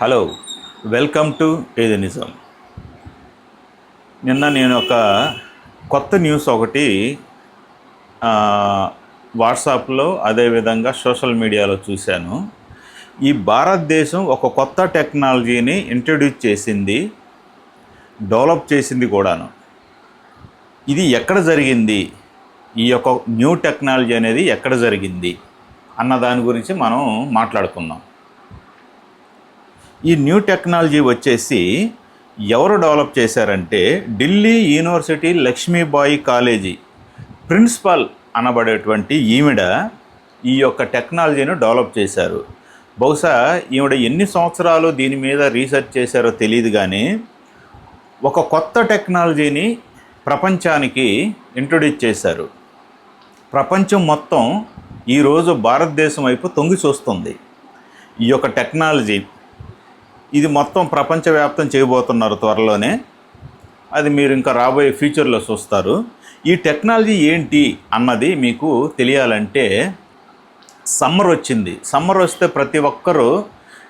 Hello welcome to ఏది నిజం. నిన్న నేను ఒక కొత్త న్యూస్ ఒకటి వాట్సాప్లో అదేవిధంగా సోషల్ మీడియాలో చూశాను. ఈ భారతదేశం ఒక కొత్త టెక్నాలజీని ఇంట్రడ్యూస్ చేసింది డెవలప్ చేసింది కూడాను. ఇది ఎక్కడ జరిగింది? ఈ యొక్క న్యూ టెక్నాలజీ అనేది ఎక్కడ జరిగింది? అన్న దాని గురించి మనం మాట్లాడుకుందాం. ఈ న్యూ టెక్నాలజీ వచ్చేసి ఎవరు డెవలప్ చేశారంటే Delhi university Lakshmibai college principal అనబడేటువంటి ఈవిడ ఈ యొక్క టెక్నాలజీని డెవలప్ చేశారు. బహుశా ఈవిడ ఎన్ని సంవత్సరాలు దీని మీద రీసెర్చ్ చేశారో తెలియదు కానీ ఒక కొత్త టెక్నాలజీని ప్రపంచానికి ఇంట్రొడ్యూస్ చేశారు. ప్రపంచం మొత్తం ఈరోజు భారతదేశం వైపు తొంగి చూస్తుంది. ఈ యొక్క టెక్నాలజీ ఇది మొత్తం ప్రపంచవ్యాప్తం చేయబోతున్నారు త్వరలోనే. అది మీరు ఇంకా రాబోయే ఫ్యూచర్లో చూస్తారు. ఈ టెక్నాలజీ ఏంటి అన్నది మీకు తెలియాలంటే సమ్మర్ వచ్చింది. సమ్మర్ వస్తే ప్రతి ఒక్కరూ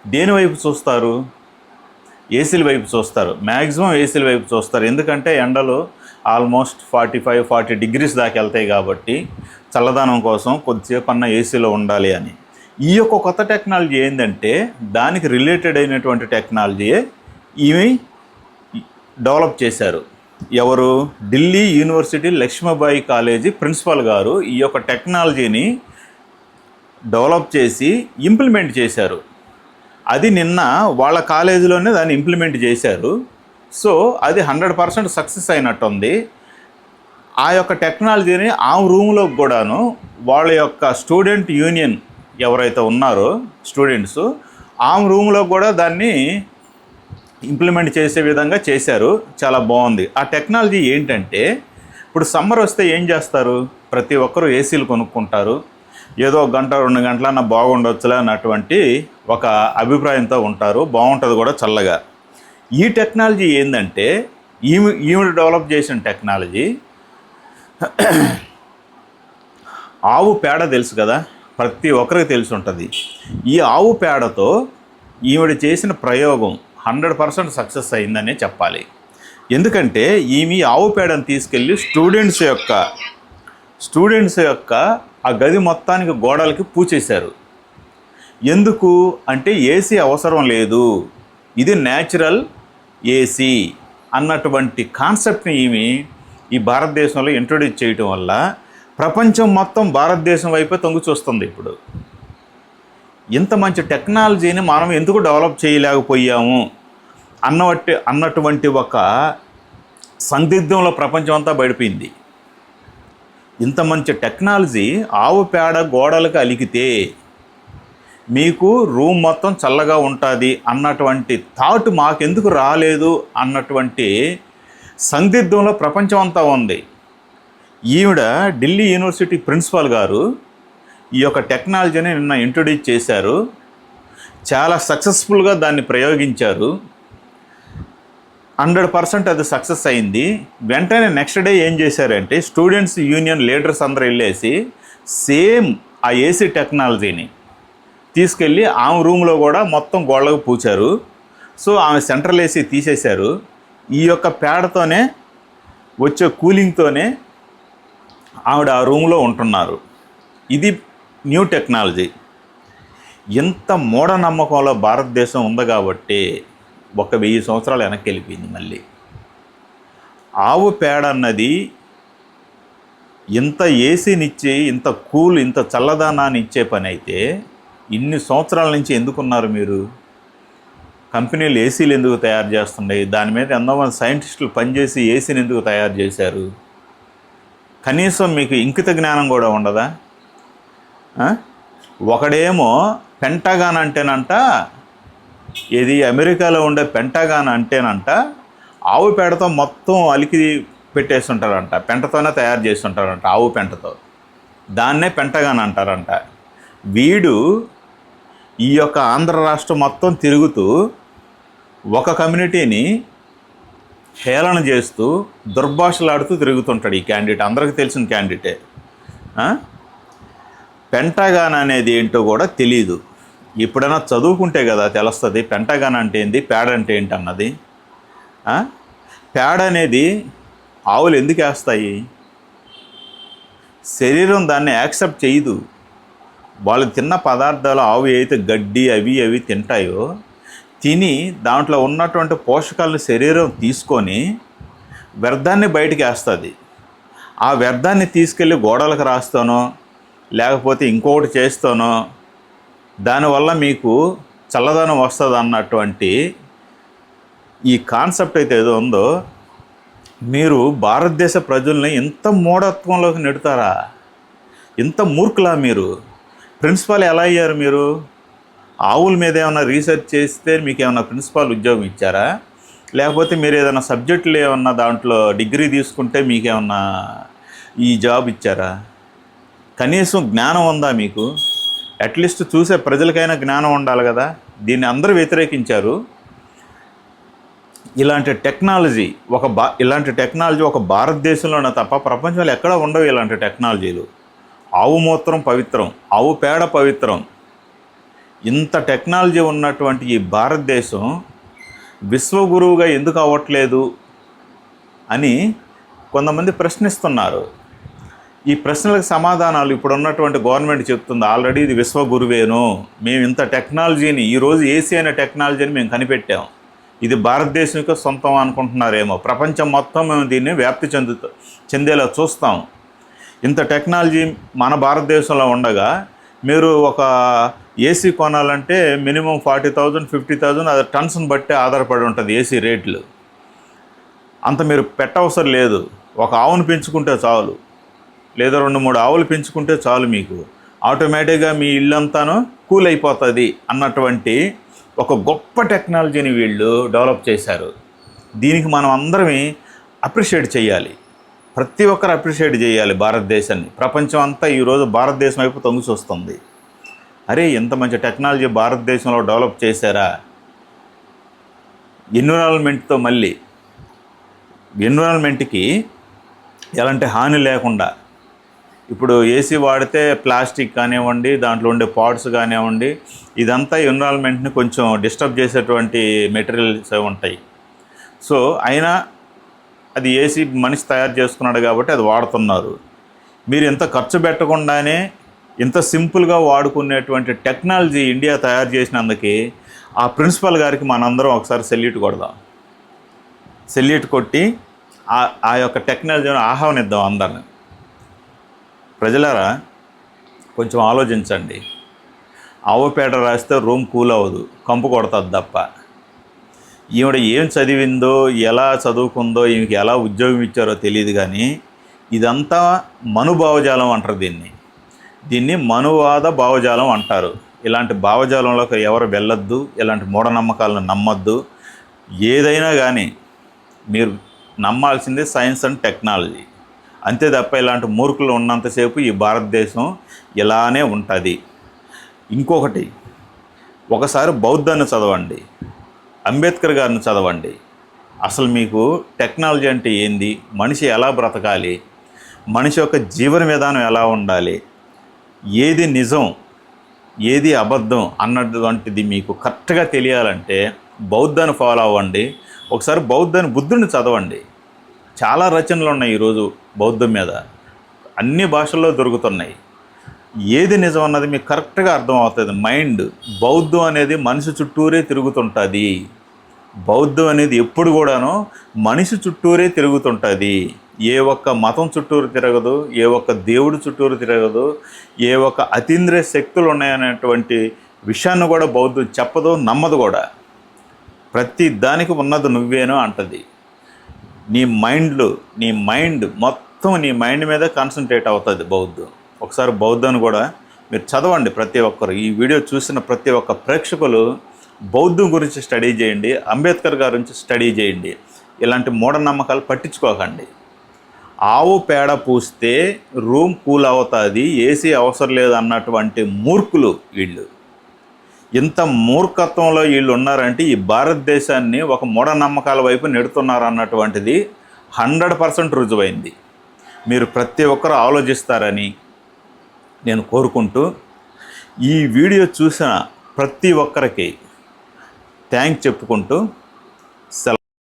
దేని వైపు చూస్తారు? ఏసీల వైపు చూస్తారు. మ్యాక్సిమం ఏసీల వైపు చూస్తారు. ఎందుకంటే ఎండలు almost forty five forty degrees దాకా వెళ్తాయి కాబట్టి చల్లదనం కోసం కొద్దిసేపు అన్న ఏసీలో ఉండాలి అని. ఈ యొక్క కొత్త టెక్నాలజీ ఏంటంటే దానికి రిలేటెడ్ అయినటువంటి టెక్నాలజీయే ఇవి డెవలప్ చేశారు. ఎవరు? Delhi university Lakshmibai college principal garu ఈ యొక్క టెక్నాలజీని డెవలప్ చేసి ఇంప్లిమెంట్ చేశారు. అది నిన్న వాళ్ళ కాలేజీలోనే దాన్ని ఇంప్లిమెంట్ చేశారు. సో అది హండ్రెడ్ పర్సెంట్ సక్సెస్ అయినట్టుంది. ఆ యొక్క టెక్నాలజీని ఆ రూమ్లో కూడాను వాళ్ళ యొక్క స్టూడెంట్ యూనియన్ ఎవరైతే ఉన్నారో స్టూడెంట్స్ ఆ రూమ్లో కూడా దాన్ని ఇంప్లిమెంట్ చేసే విధంగా చేశారు. చాలా బాగుంది. ఆ టెక్నాలజీ ఏంటంటే ఇప్పుడు సమ్మర్ వస్తే ఏం చేస్తారు? ప్రతి ఒక్కరూ ఏసీలు కొనుక్కుంటారు. ఏదో ఒక గంట రెండు గంటలన్నా బాగుండొచ్చులే అన్నటువంటి ఒక అభిప్రాయంతో ఉంటారు. బాగుంటుంది కూడా చల్లగా. ఈ టెక్నాలజీ ఏంటంటే ఈమె ఈవిడ డెవలప్ చేసిన టెక్నాలజీ ఆవు పేడ తెలుసు కదా? ప్రతి ఒక్కరికి తెలిసి ఉంటుంది ఈ ఆవు పేడతో ఈవిడ చేసిన ప్రయోగం హండ్రెడ్ పర్సెంట్ సక్సెస్ అయిందనే చెప్పాలి. ఎందుకంటే ఈమె ఆవు పేడను తీసుకెళ్ళి స్టూడెంట్స్ యొక్క స్టూడెంట్స్ యొక్క ఆ గది మొత్తానికి గోడలకి పూచేశారు. ఎందుకు? అంటే ఏసీ అవసరం లేదు. ఇది న్యాచురల్ ఏసీ అన్నటువంటి కాన్సెప్ట్ని ఈమె ఈ భారతదేశంలో ఇంట్రొడ్యూస్ చేయటం వల్ల ప్రపంచం మొత్తం భారతదేశం వైపే తొంగి చూస్తుంది ఇప్పుడు. ఇంత మంచి టెక్నాలజీని మనం ఎందుకు డెవలప్ చేయలేకపోయాము? అన్నవట్టి అన్నటువంటి ఒక సందిగ్ధంలో ప్రపంచం అంతా బడిపోయింది. ఇంత మంచి టెక్నాలజీ ఆవు పేడ గోడలకు అలికితే మీకు రూమ్ మొత్తం చల్లగా ఉంటుంది అన్నటువంటి థాట్ మాకెందుకు రాలేదు అన్నటువంటి సందిగ్ధంలో ప్రపంచం అంతా ఉంది. ఈవిడ ఢిల్లీ యూనివర్సిటీ ప్రిన్సిపాల్ గారు ఈ యొక్క టెక్నాలజీని నిన్న ఇంట్రొడ్యూస్ చేశారు. చాలా సక్సెస్ఫుల్గా దాన్ని ప్రయోగించారు. హండ్రెడ్ పర్సెంట్ అది సక్సెస్ అయింది. వెంటనే నెక్స్ట్ డే ఏం చేశారంటే స్టూడెంట్స్ యూనియన్ లీడర్స్ అందరూ వెళ్ళేసి సేమ్ ఆ ఏసీ టెక్నాలజీని తీసుకెళ్ళి ఆమె రూమ్లో కూడా మొత్తం గోళ్ళకు పూచారు. సో ఆమె సెంట్రల్ ఏసీ తీసేశారు. ఈ యొక్క పేడతోనే వచ్చే కూలింగ్తోనే ఆవిడ ఆ రూమ్లో ఉంటున్నారు. ఇది న్యూ టెక్నాలజీ. ఎంత మూఢనమ్మకంలో భారతదేశం ఉంది కాబట్టి ఒక వెయ్యి సంవత్సరాలు వెనక్కి వెళ్ళిపోయింది మళ్ళీ. ఆవు పేడ అన్నది ఇంత ఏసీనిచ్చి ఇంత కూల్ ఇంత చల్లదనాన్ని ఇచ్చే పని అయితే ఇన్ని సంవత్సరాల నుంచి ఎందుకున్నారు మీరు? కంపెనీలు ఏసీలు ఎందుకు తయారు చేస్తున్నాయి? దాని మీద ఎంతోమంది సైంటిస్టులు పనిచేసి ఏసీని ఎందుకు తయారు చేశారు? కనీసం మీకు ఇంకిత జ్ఞానం కూడా ఉండదా? ఒకడేమో పెంటగాన్ అంటేనంట ఇది అమెరికాలో ఉండే పెంటగాన్ అంటేనంట ఆవు పేడతో మొత్తం అలికి పెట్టేస్తుంటారంట పెంటతోనే తయారు చేస్తుంటారంట ఆవు పెంటతో. దాన్నే పెంటగాన్ అంటారంట. వీడు ఈ యొక్క ఆంధ్ర రాష్ట్రం మొత్తం తిరుగుతూ ఒక కమ్యూనిటీని హేళన చేస్తూ దుర్భాషలాడుతూ తిరుగుతుంటాడు ఈ క్యాండిడేట్. అందరికీ తెలిసిన క్యాండిడేటే. పెంటగాన్ అనేది ఏంటో కూడా తెలియదు ఎప్పుడైనా చదువుకుంటే కదా తెలుస్తుంది. పెంటగాన్ అంటే ఏంది? పేడ అంటే ఏంటి అన్నది? పేడ అనేది ఆవులు ఎందుకు వేస్తాయి? శరీరం దాన్ని యాక్సెప్ట్ చేయదు. వాళ్ళు తిన్న పదార్థాలు ఆవు అయితే గడ్డి అవి అవి తింటాయో తిని దాంట్లో ఉన్నటువంటి పోషకాలను శరీరం తీసుకొని వ్యర్థాన్ని బయటికి వేస్తుంది. ఆ వ్యర్థాన్ని తీసుకెళ్ళి గోడలకు రాస్తానో లేకపోతే ఇంకొకటి చేస్తానో దానివల్ల మీకు చల్లదనం వస్తుంది అన్నటువంటి ఈ కాన్సెప్ట్ అయితే ఏదో ఉందో మీరు భారతదేశ ప్రజల్ని ఇంత మూఢత్వంలోకి నెడతారా? ఇంత మూర్ఖులా మీరు? ప్రిన్సిపాల్ ఎలా అయ్యారు మీరు? ఆవుల మీద ఏమైనా రీసెర్చ్ చేస్తే మీకు ఏమైనా ప్రిన్సిపాల్ ఉద్యోగం ఇచ్చారా? లేకపోతే మీరు ఏదైనా సబ్జెక్టులు ఏమన్నా దాంట్లో డిగ్రీ తీసుకుంటే మీకేమన్నా ఈ జాబ్ ఇచ్చారా? కనీసం జ్ఞానం ఉందా మీకు? అట్లీస్ట్ చూసే ప్రజలకైనా జ్ఞానం ఉండాలి కదా. దీన్ని అందరూ వ్యతిరేకించారు. ఇలాంటి టెక్నాలజీ ఒక బా ఇలాంటి టెక్నాలజీ ఒక భారతదేశంలోనే తప్ప ప్రపంచంలో ఎక్కడా ఉండవు ఇలాంటి టెక్నాలజీలు ఆవు మూత్రం పవిత్రం ఆవు పేడ పవిత్రం. ఇంత టెక్నాలజీ ఉన్నటువంటి ఈ భారతదేశం విశ్వగురువుగా ఎందుకు అవ్వట్లేదు అని కొంతమంది ప్రశ్నిస్తున్నారు. ఈ ప్రశ్నలకు సమాధానాలు ఇప్పుడు ఉన్నటువంటి గవర్నమెంట్ చెప్తుంది ఆల్రెడీ ఇది విశ్వగురువేను. మేము ఇంత టెక్నాలజీని ఈరోజు ఏసీ అనే టెక్నాలజీని మేము కనిపెట్టాం. ఇది భారతదేశంకి సొంతం అనుకుంటున్నారేమో. ప్రపంచం మొత్తం మేము దీన్ని వ్యాప్తి చెందుతూ చెందేలా చూస్తాం. ఇంత టెక్నాలజీ మన భారతదేశంలో ఉండగా మీరు ఒక ఏసీ కొనాలంటే minimum forty thousand fifty thousand అది టన్స్ని బట్టి ఆధారపడి ఉంటుంది ఏసీ రేట్లు. అంత మీరు పెట్టవసరం లేదు. ఒక ఆవును పెంచుకుంటే చాలు. లేదా రెండు మూడు ఆవులు పెంచుకుంటే చాలు మీకు. ఆటోమేటిక్గా మీ ఇల్లంతాను కూల్ అయిపోతుంది అన్నటువంటి ఒక గొప్ప టెక్నాలజీని వీళ్ళు డెవలప్ చేశారు. దీనికి మనం అందరమే అప్రిషియేట్ చేయాలి. ప్రతి ఒక్కరు అప్రిషియేట్ చేయాలి భారతదేశాన్ని. ప్రపంచం అంతా ఈరోజు భారతదేశం వైపు తొంగి చూస్తుంది. అరే ఎంత మంచి టెక్నాలజీ భారతదేశంలో డెవలప్ చేశారా? ఎన్విరాన్మెంట్తో మళ్ళీ ఎన్విరాన్మెంట్కి ఎలాంటి హాని లేకుండా ఇప్పుడు ఏసీ వాడితే ప్లాస్టిక్ కానివ్వండి దాంట్లో ఉండే పాడ్స్ కానివ్వండి ఇదంతా ఎన్విరాన్మెంట్ని కొంచెం డిస్టర్బ్ చేసేటువంటి మెటీరియల్స్ ఉంటాయి. సో అయినా అది ఏసీ మనిషి తయారు చేసుకున్నాడు కాబట్టి అది వాడుతున్నారు. మీరు ఇంత ఖర్చు పెట్టకుండానే ఇంత సింపుల్గా వాడుకునేటువంటి టెక్నాలజీ ఇండియా తయారు చేసినందుకే ఆ ప్రిన్సిపల్ గారికి మనందరం ఒకసారి సెల్యూట్ కొడదాం. సెల్యూట్ కొట్టి ఆ ఆ యొక్క టెక్నాలజీని ఆహ్వానిద్దాం అందరిని. ప్రజలారా కొంచెం ఆలోచించండి. ఆవు పేడ రాస్తే రూమ్ కూల్ అవ్వదు కంపు కొడుతుంది తప్ప. ఈవిడ ఏం చదివిందో ఎలా చదువుకుందో ఈమెకి ఎలా ఉద్యోగం ఇచ్చారో తెలియదు కానీ ఇదంతా మనుభావజాలం అంటారు దీన్ని. దీన్ని మనువాద భావజాలం అంటారు. ఇలాంటి భావజాలంలోకి ఎవరు వెళ్ళొద్దు ఇలాంటి మూఢనమ్మకాలను నమ్మొద్దు. ఏదైనా కానీ మీరు నమ్మాల్సిందే సైన్స్ అండ్ టెక్నాలజీ. అంతే తప్ప ఇలాంటి మూర్ఖులు ఉన్నంతసేపు ఈ భారతదేశం ఇలానే ఉంటుంది. ఇంకొకటి ఒకసారి బౌద్ధాన్ని చదవండి అంబేద్కర్ గారిని చదవండి. అసలు మీకు టెక్నాలజీ అంటే ఏంది? మనిషి ఎలా బ్రతకాలి? మనిషి యొక్క జీవన విధానం ఎలా ఉండాలి? ఏది నిజం ఏది అబద్ధం అన్నటువంటిది మీకు కరెక్ట్గా తెలియాలంటే బౌద్ధాన్ని ఫాలో అవ్వండి. ఒకసారి బౌద్ధాన్ని బుద్ధుడిని చదవండి. చాలా రచనలు ఉన్నాయి ఈరోజు బౌద్ధం మీద. అన్ని భాషల్లో దొరుకుతున్నాయి. ఏది నిజం అన్నది మీకు కరెక్ట్గా అర్థం అవుతుంది మైండ్ బౌద్ధం అనేది మనిషి చుట్టూరే తిరుగుతుంటుంది. బౌద్ధం అనేది ఎప్పుడు కూడాను మనిషి చుట్టూరే తిరుగుతుంటుంది. ఏ ఒక్క మతం చుట్టూరు తిరగదు ఏ ఒక్క దేవుడి చుట్టూరు తిరగదు ఏ ఒక్క అతీంద్రియ శక్తులు ఉన్నాయనేటువంటి విషయాన్ని కూడా బౌద్ధం చెప్పదు నమ్మదు కూడా. ప్రతి దానికి ఉన్నది నువ్వేనో అంటది. నీ మైండ్లు నీ మైండ్ మొత్తం నీ మైండ్ మీద కాన్సన్ట్రేట్ అవుతుంది బౌద్ధం ఒకసారి బౌద్ధాన్ని కూడా మీరు చదవండి ప్రతి ఒక్కరు. ఈ వీడియో చూసిన ప్రతి ఒక్క ప్రేక్షకులు బౌద్ధం గురించి స్టడీ చేయండి అంబేద్కర్ గారి గురించి స్టడీ చేయండి. ఇలాంటి మూఢనమ్మకాలు పట్టించుకోకండి. ఆవు పేడ పూస్తే రూమ్ కూల్ అవుతుంది ఏసీ అవసరం లేదు అన్నటువంటి మూర్ఖులు వీళ్ళు. ఇంత మూర్ఖత్వంలో వీళ్ళు ఉన్నారంటే ఈ భారతదేశాన్ని ఒక మూఢనమ్మకాల వైపు నెడుతున్నారు అన్నటువంటిది హండ్రెడ్ పర్సెంట్ రుజువైంది. మీరు ప్రతి ఒక్కరు ఆలోచిస్తారని నేను కోరుకుంటూ ఈ వీడియో చూసిన ప్రతి ఒక్కరికి థ్యాంక్స్ చెప్పుకుంటూ సెలవు.